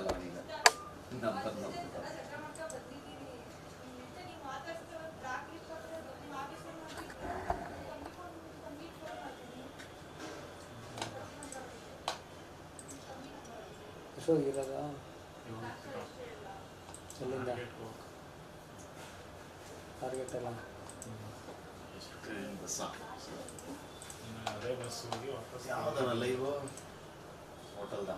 ఒకటి number number Ashok இல்லாதா சொல்லுங்க target எல்லாம் ಅದೇ ಹೋಗಿ ಲೈವ್ ಹೋಟೆಲ್ದ